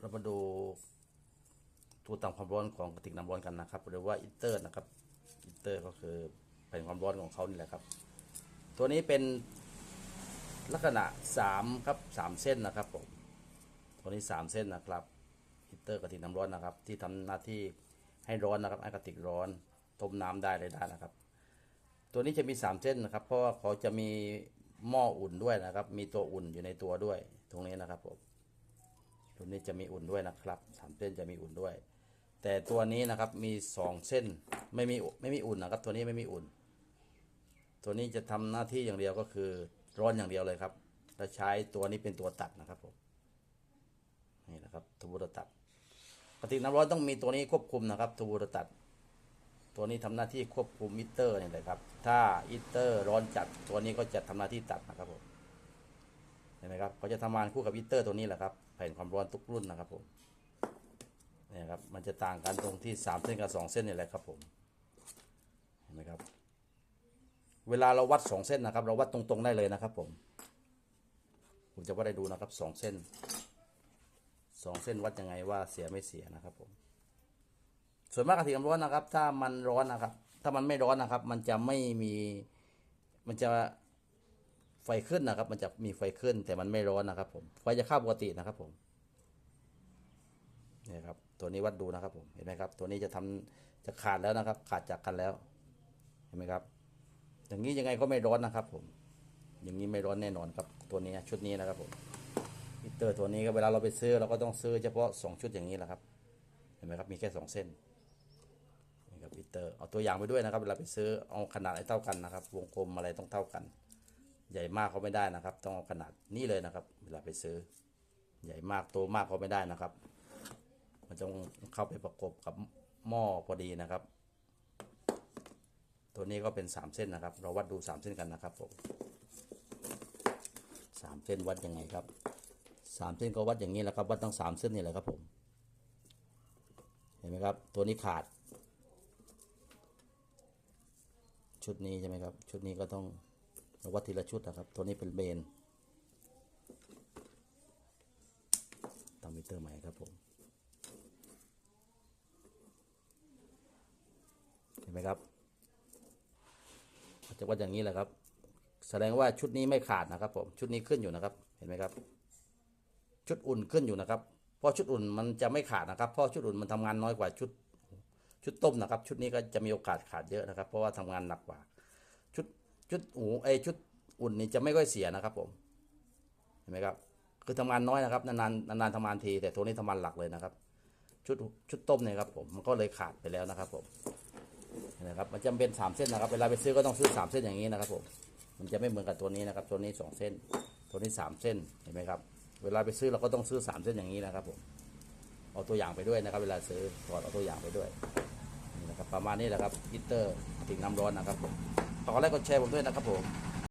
เรามาดูตัวต่ำความร้อนของกระติกน้ำร้อนกันนะครับหรือว่าอินเตอร์นะครับอินเตอร์ก็คือแผ่นความร้อนของเขานี่แหละครับ ตัวนี้เป็นลักษณะสามครับสามเส้นนะครับผมตัวนี้สามเส้นนะครับอินเตอร์กระติกน้ำร้อนนะครับ ที่ทำหน้าที่ให้ร้อนนะครับให้กระติกร้อนต้มน้ำได้เลยได้นะครับ ตัวนี้จะมีสามเส้นนะครับ เพราะว่าเขาจะมีหม้ออุ่นด้วยนะครับ มีตัวอุ่นอยู่ในตัวด้วย ตรงนี้นะครับผม ตัวนี้จะมีอุ่นด้วยนะครับสามเส้นจะมีอุ่นด้วย แต่ตัวนี้นะครับมีสองเส้นไม่มีไม่มีอุ่นนะครับ ตัวนี้ไม่มีอุ่น ตัวนี้จะทำหน้าที่อย่างเดียวก็คือร้อนอย่างเดียวเลยครับและใช้ตัวนี้เป็นตัวตัดนะครับผมนี่นะครับทูบูตัดปกติน้ำร้อนต้องมีตัวนี้ควบคุมนะครับทูบูตัดตัวนี้ทำหน้าที่ควบคุมมิเตอร์นี่แหละครับ ถ้าอิเตอร์ร้อนจัดตัวนี้ก็จะทำหน้าที่ตัดนะครับผม เห็นไหมครับเขาจะทำงานคู่กับมิเตอร์ตัวนี้แหละครับแผ่นความร้อนทุกรุ่นนะครับผมเนี่ยครับมันจะต่างกันตรงที่สามเส้นกับสองเส้นนี่แหละครับผมเห็นไหมครับ เวลาเราวัดสองเส้นนะครับ เราวัดตรงๆได้เลยนะครับผม ผมจะวัดได้ดูนะครับสองเส้นสองเส้นวัดยังไงว่าเสียไม่เสียนะครับผมส่วนมากกระถิ่นร้อนนะครับ ถ้ามันร้อนนะครับ ถ้ามันไม่ร้อนนะครับ มันจะไม่มีมันจะ ไฟขึ้นนะครับ มันจะมีไฟขึ้นแต่มันไม่ร้อนนะครับ ผมไฟจะเข้าปกตินะครับ ผมนี่ครับ ตัวนี้วัดดูนะครับ ผมเห็นไหมครับ ตัวนี้จะทำจะขาดแล้วนะครับ ขาดจากกันแล้ว เห็นไหมครับ อย่างนี้ยังไงก็ไม่ร้อนนะครับ ผม อย่างนี้ไม่ร้อนแน่นอนครับ ตัวนี้ชุดนี้นะครับ ผมมิเตอร์ตัวนี้ก็เวลาเราไปซื้อเราก็ต้องซื้อเฉพาะสองชุดอย่างนี้แหละครับ เห็นไหมครับมีแค่สองเส้นนี่ครับพิเตอร์เอาตัวอย่างไปด้วยนะครับ เวลาไปซื้อเอาขนาดให้เท่ากันนะครับ วงกลมอะไรต้องเท่ากัน ใหญ่มากเขาไม่ได้นะครับ ต้องเอาขนาดนี้เลยนะครับ เวลาไปซื้อ ใหญ่มากโตมากเขาไม่ได้นะครับ มันต้องเข้าไปประกบกับหม้อพอดีนะครับ ตัวนี้ก็เป็นสามเส้นนะครับ เราวัดดูสามเส้นกันนะครับผมสามเส้นวัดยังไงครับสามเส้นก็วัดอย่างนี้แหละครับ วัดตั้งสามเส้นนี่แหละครับผม เห็นไหมครับ ตัวนี้ขาด ชุดนี้ใช่ไหมครับ ชุดนี้ก็ต้อง วัดทีละชุดนะครับ ตัวนี้เป็นเบนตามมิเตอร์ใหม่ครับผมเห็นไหมครับจะวัดอย่างนี้แหละครับ แสดงว่าชุดนี้ไม่ขาดนะครับผมชุดนี้ขึ้นอยู่นะครับ เห็นไหมครับ ชุดอุ่นขึ้นอยู่นะครับเพราะชุดอุ่นมันจะไม่ขาดนะครับเพราะชุดอุ่นมันทำงานน้อยกว่าชุดชุดต้มนะครับ ชุดนี้ก็จะมีโอกาสขาดเยอะนะครับ เพราะว่าทำงานหนักกว่า ชุด ชุดอูไอชุดอุ่นนี่จะไม่ค่อยเสียนะครับผม เห็นไหมครับ คือทำงานน้อยนะครับ นานๆนานๆทำงานที แต่ตัวนี้ทำงานหลักเลยนะครับ ชุดชุดต้มเนี่ยครับผมมันก็เลยขาดไปแล้วนะครับผมเห็นไหมครับมันจำเป็นสามเส้นนะครับ เวลาไปซื้อก็ต้องซื้อสามเส้นอย่างนี้นะครับผม มันจะไม่เหมือนกับตัวนี้นะครับ ตัวนี้สองเส้น ตัวนี้สามเส้น เห็นไหมครับ เวลาไปซื้อเราก็ต้องซื้อสามเส้นอย่างนี้นะครับผม เอาตัวอย่างไปด้วยนะครับ เวลาซื้อถอดเอาตัวอย่างไปด้วย นี่นะครับ ประมาณนี้แหละครับอินเตอร์ติ่งน้ำร้อนนะครับผม ขอไลค์กดแชร์ผมด้วยนะครับผม